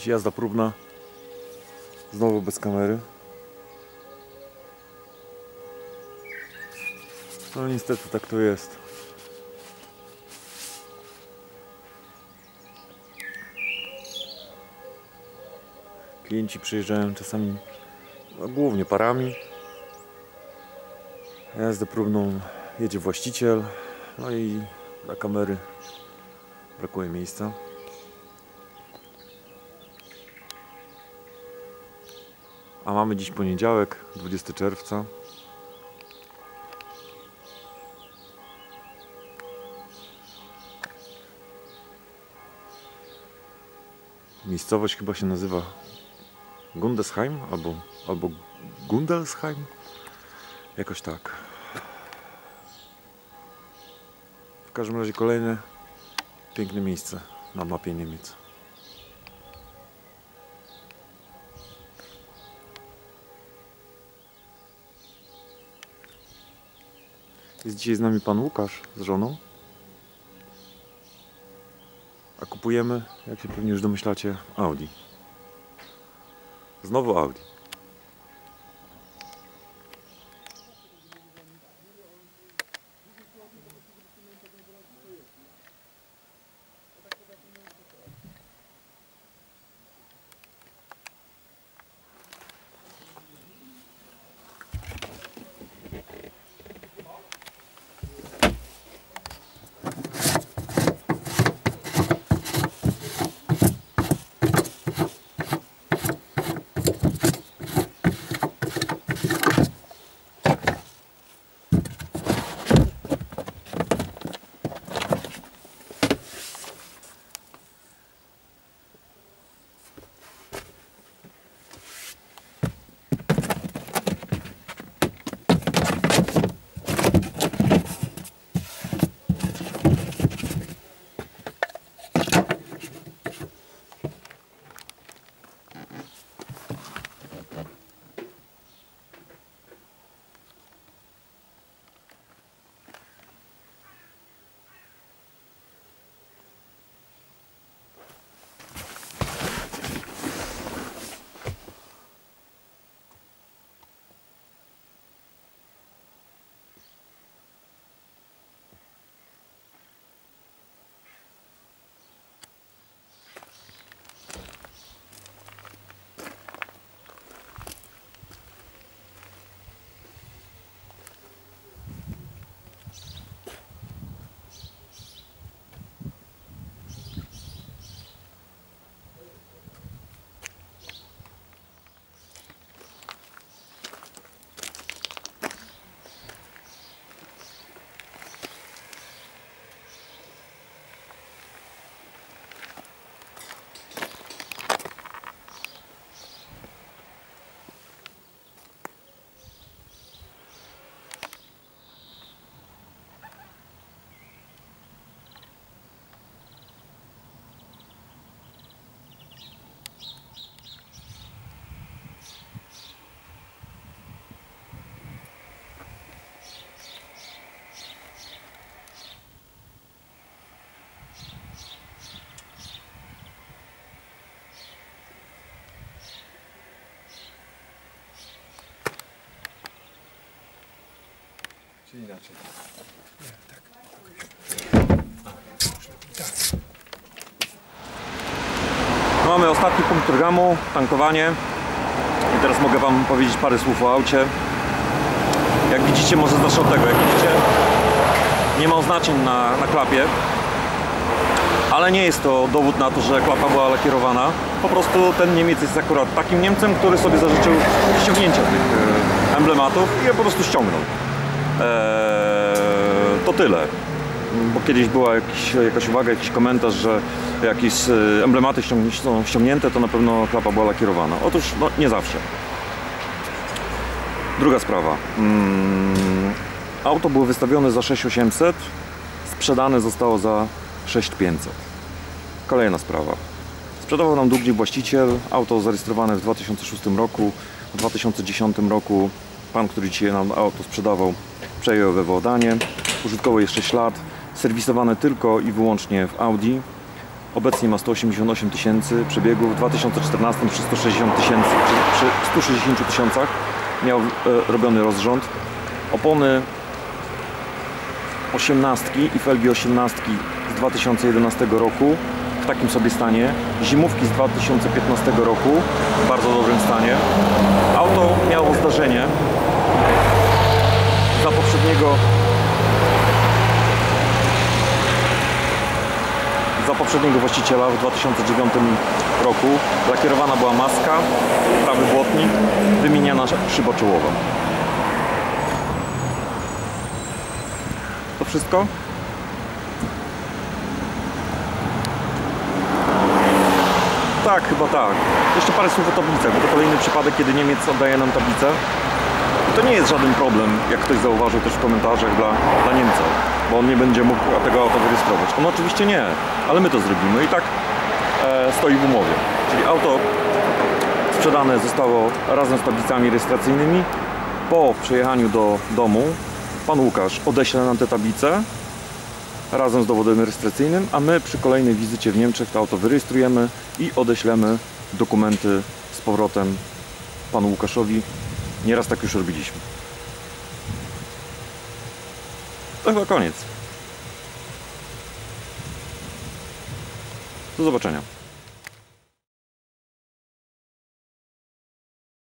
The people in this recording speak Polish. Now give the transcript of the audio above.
Dziś jazda próbna. Znowu bez kamery. No niestety tak to jest. Klienci przyjeżdżają czasami, no, głównie parami. Jazdę próbną jedzie właściciel, no i dla kamery brakuje miejsca. A mamy dziś poniedziałek, 20 czerwca. Miejscowość chyba się nazywa Gundesheim albo, albo Gundelsheim. Jakoś tak. W każdym razie kolejne piękne miejsce na mapie Niemiec. Jest dzisiaj z nami pan Łukasz z żoną. A kupujemy, jak się pewnie już domyślacie, Audi. Znowu Audi. Czy inaczej? Mamy ostatni punkt programu, tankowanie. I teraz mogę Wam powiedzieć parę słów o aucie. Jak widzicie, może zacznę od tego. Jak widzicie, nie ma oznaczeń na, na klapie. Ale nie jest to dowód na to, że klapa była lakierowana. Po prostu ten Niemiec jest akurat takim Niemcem, który sobie zażyczył ściągnięcia tych e, emblematów i je po prostu ściągnął. Eee, to tyle. Bo kiedyś była jakiś, jakaś uwaga, jakiś komentarz, że jakieś e, emblematy są ściągnięte, to na pewno klapa była lakierowana. Otóż no, nie zawsze. Druga sprawa. Mm, auto było wystawione za 6800, sprzedane zostało za 6500. Kolejna sprawa. Sprzedawał nam długi właściciel, auto zarejestrowane w 2006 roku. W 2010 roku pan, który dzisiaj nam auto sprzedawał, przejął we władanie. Użytkował jeszcze ślad, serwisowane tylko i wyłącznie w Audi. Obecnie ma 188 tysięcy przebiegów. W 2014 przy 160 tysięcy, przy, przy 160 tysiącach miał e, robiony rozrząd. Opony 18 i felgi 18 z 2011 roku w takim sobie stanie. Zimówki z 2015 roku w bardzo dobrym stanie. Auto miało zdarzenie za poprzedniego właściciela w 2009 roku. Lakierowana była maska, prawy błotnik, wymieniana szyba czołowa. To wszystko? Tak, chyba tak. Jeszcze parę słów o tablicach, bo to kolejny przypadek, kiedy Niemiec oddaje nam tablicę. To nie jest żaden problem, jak ktoś zauważył też w komentarzach dla, dla Niemca, bo on nie będzie mógł tego auta wyrejestrować. On oczywiście nie, ale my to zrobimy i tak e, stoi w umowie. Czyli auto sprzedane zostało razem z tablicami rejestracyjnymi. Po przejechaniu do domu pan Łukasz odeśle nam te tablice razem z dowodem rejestracyjnym, a my przy kolejnej wizycie w Niemczech to auto wyrejestrujemy i odeślemy dokumenty z powrotem panu Łukaszowi. Nieraz tak już robiliśmy. To chyba koniec. Do zobaczenia.